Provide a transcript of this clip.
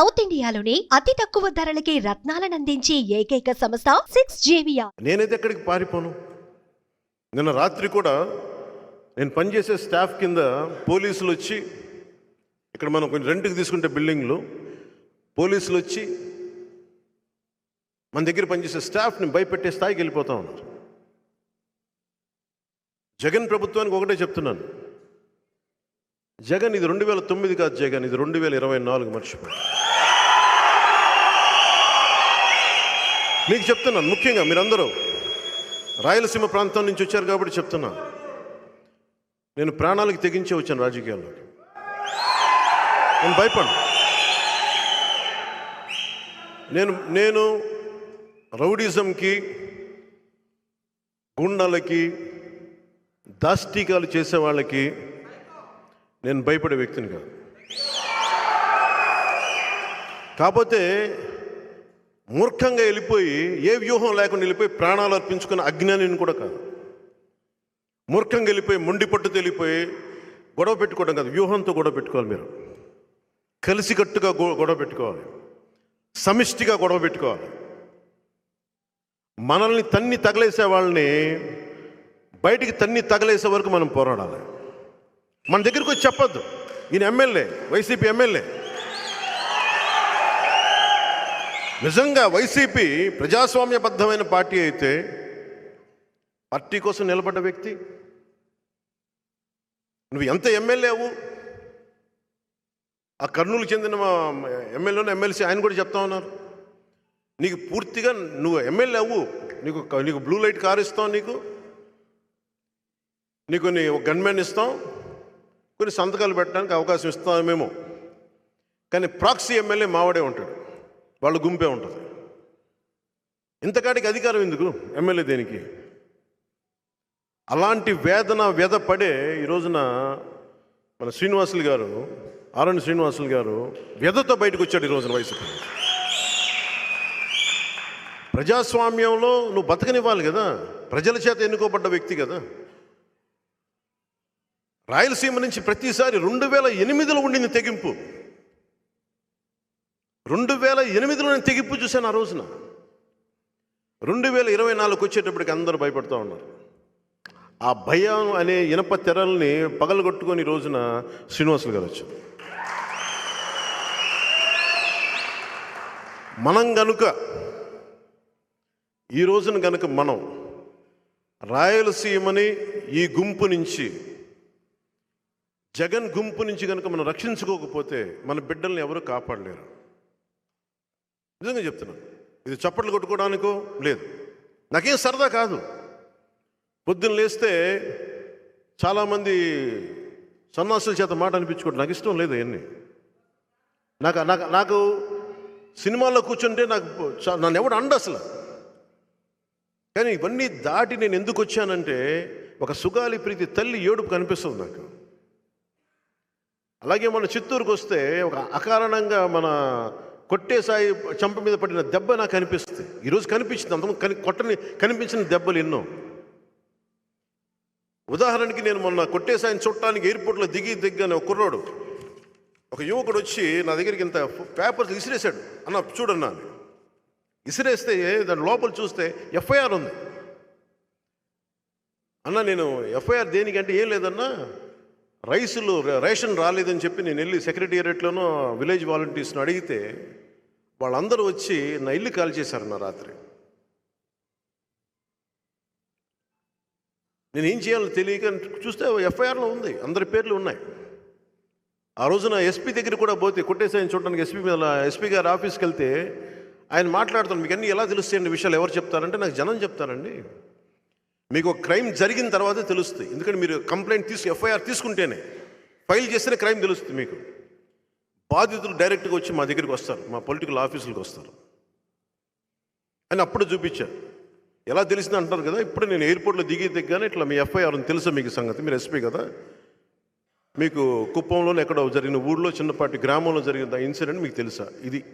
South ఇండియాలోని అతి తక్కువ ధరలకి రత్నాలను అందించే ఏకైక సంస్థ సిక్స్ జేవియా నేనైతే ఎక్కడికి పారిపోను? నిన్న రాత్రి కూడా నేను పనిచేసే స్టాఫ్ కింద పోలీసులు వచ్చి ఇక్కడ మనం కొంచెం రెంట్కి తీసుకుంటే బిల్డింగ్లు పోలీసులు వచ్చి మన దగ్గర పనిచేసే స్టాఫ్ని భయపెట్టే స్థాయికి వెళ్ళిపోతా ఉన్నారు. జగన్ ప్రభుత్వానికి ఒకటే చెప్తున్నాను. జగన్ ఇది రెండు వేల తొమ్మిది కాదు జగన్ ఇది రెండు వేల ఇరవై నాలుగు మర్చిపోయి మీకు చెప్తున్నాను ముఖ్యంగా మీరందరూ రాయలసీమ ప్రాంతం నుంచి వచ్చారు కాబట్టి చెప్తున్నా నేను ప్రాణాలకు తెగించే వచ్చాను రాజకీయాల్లోకి. నేను భయపడను. నేను నేను రౌడిజంకి గుండాలకి దాష్టీకాలు చేసే వాళ్ళకి నేను భయపడే వ్యక్తిని కాదు. కాకపోతే మూర్ఖంగా వెళ్ళిపోయి ఏ వ్యూహం లేకుండా వెళ్ళిపోయి ప్రాణాలు అర్పించుకున్న అజ్ఞానిని కూడా కాదు. మూర్ఖంగా వెళ్ళిపోయి మొండి పట్టు వెళ్ళిపోయి గొడవ పెట్టుకోవడం కాదు. వ్యూహంతో గొడవ పెట్టుకోవాలి మీరు. కలిసికట్టుగా గొ- గొడవ పెట్టుకోవాలి. సమిష్టిగా గొడవ పెట్టుకోవాలి. మనల్ని తన్ని తగలేసే వాళ్ళని బయటికి తన్ని తగలేసే వరకు మనం పోరాడాలి. మన దగ్గరికి వచ్చి చెప్పొద్దు. ఈయన ఎమ్మెల్యే వైసీపీ ఎమ్మెల్యే. నిజంగా వైసీపీ ప్రజాస్వామ్యబద్ధమైన పార్టీ అయితే పార్టీ కోసం నిలబడ్డ వ్యక్తి. నువ్వు ఎంత ఎమ్మెల్యేవు ఆ కర్నూలు చెందిన మా ఎమ్మెల్యేను ఎమ్మెల్సీ ఆయన కూడా చెప్తా ఉన్నారు. నీకు పూర్తిగా నువ్వు ఎమ్మెల్యే అవ్వు. నీకు నీకు బ్లూ లైట్ కారు ఇస్తాం నీకు. నీకు నీ ఒక గన్మెన్ ఇస్తాం. కొన్ని సంతకాలు పెట్టడానికి అవకాశం ఇస్తామేమో కానీ ప్రాక్సీ ఎమ్మెల్యే మావాడే ఉంటాడు. వాళ్ళ గుంపే ఉంటుంది. ఇంతకాడికి అధికారం ఎందుకు ఎమ్మెల్యే దేనికి? అలాంటి వేదన వ్యధ పడే ఈ రోజున మన శ్రీనివాసులు గారు ఆరణి శ్రీనివాసులు గారు వ్యధతో బయటకు వచ్చాడు ఈ రోజున వయసు ప్రజాస్వామ్యంలో నువ్వు బతకనివ్వాలి కదా. ప్రజల చేత ఎన్నుకోబడ్డ వ్యక్తి కదా. రాయలసీమ నుంచి ప్రతిసారి రెండు వేల ఎనిమిదిలో ఉండింది తెగింపు. రెండు వేల ఎనిమిదిలో నేను తెగింపు చూశాను ఆ రోజున. రెండు వేల ఇరవై నాలుగు వచ్చేటప్పటికి అందరూ భయపడుతూ ఉన్నారు. ఆ భయం అనే ఇనప తెరల్ని పగలగొట్టుకొని రోజున శ్రీనివాసులు గారు వచ్చారు. మనం గనుక ఈ రోజున గనుక మనం రాయలసీమని ఈ గుంపు నుంచి జగన్ గుంపు నుంచి కనుక మనం రక్షించుకోకపోతే మన బిడ్డల్ని ఎవరు కాపాడలేరు. నిజంగా చెప్తున్నాను ఇది చప్పట్లు కొట్టుకోవడానికో? లేదు. నాకేం సరదా కాదు. పొద్దున్న లేస్తే చాలామంది సన్నాసుల చేత మాట అనిపించుకోవడం నాకు ఇష్టం లేదు అవన్నీ. నాకు నాకు నాకు సినిమాల్లో కూర్చుంటే నాకు నన్ను ఎవడు అండ అసలు. కానీ ఇవన్నీ దాటి నేను ఎందుకు వచ్చానంటే ఒక సుగాలి ప్రీతి తల్లి ఏడుపు కనిపిస్తుంది నాకు. అలాగే మన చిత్తూరుకు వస్తే ఒక అకారణంగా మన కొట్టేసాయి చంప మీద పడిన దెబ్బ నాకు కనిపిస్తుంది ఈరోజు కనిపించింది అంత కని కొట్టని కనిపించిన దెబ్బలు ఎన్నో. ఉదాహరణకి నేను మొన్న కొట్టేసాయిని చూడటానికి ఎయిర్పోర్ట్లో దిగి దిగ్గానే ఒక కుర్రోడు ఒక యువకుడు వచ్చి నా దగ్గరికి ఇంత పేపర్స్ ఇసిరేసాడు అన్న చూడన్నా ఇసిరేస్తే దాని లోపల చూస్తే ఎఫ్ఐఆర్ ఉంది. అన్న నేను ఎఫ్ఐఆర్ దేనికంటే ఏం లేదన్నా రైసులు రేషన్ రాలేదని చెప్పి నేను వెళ్ళి సెక్రటేరియట్లోనూ విలేజ్ వాలంటీర్స్ని అడిగితే వాళ్ళందరూ వచ్చి నా ఇల్లు కాల్ చేశారు నా రాత్రి. నేను ఏం చేయాలో తెలియక చూస్తే ఎఫ్ఐఆర్లో ఉంది అందరి పేర్లు ఉన్నాయి. ఆ రోజున ఎస్పీ దగ్గర కూడా పోతే కొట్టేసాయని చూడడానికి ఎస్పీ మీద ఎస్పీ గారి ఆఫీస్కి వెళ్తే ఆయన మాట్లాడుతాను మీకు అన్నీ ఎలా తెలుస్తాయండి విషయాలు ఎవరు చెప్తారంటే నాకు జనం చెప్తారండి. మీకు ఒక క్రైమ్ జరిగిన తర్వాత తెలుస్తుంది. ఎందుకంటే మీరు కంప్లైంట్ తీసు ఎఫ్ఐఆర్ తీసుకుంటేనే ఫైల్ చేస్తేనే క్రైమ్ తెలుస్తుంది మీకు. బాధితులు డైరెక్ట్గా వచ్చి మా దగ్గరికి వస్తారు మా పొలిటికల్ ఆఫీసులకు వస్తారు. అని అప్పుడు చూపించారు. ఎలా తెలిసింది అంటారు కదా ఇప్పుడు నేను ఎయిర్పోర్ట్లో దిగి దిగ్గానే ఇట్లా మీ ఎఫ్ఐఆర్ అని తెలుసా మీకు సంగతి? మీరు ఎస్పీ కదా. మీకు కుప్పంలోనే ఎక్కడో జరిగిన ఊళ్ళో చిన్నపాటి గ్రామంలో జరిగిన ఇన్సిడెంట్ మీకు తెలుసా? ఇది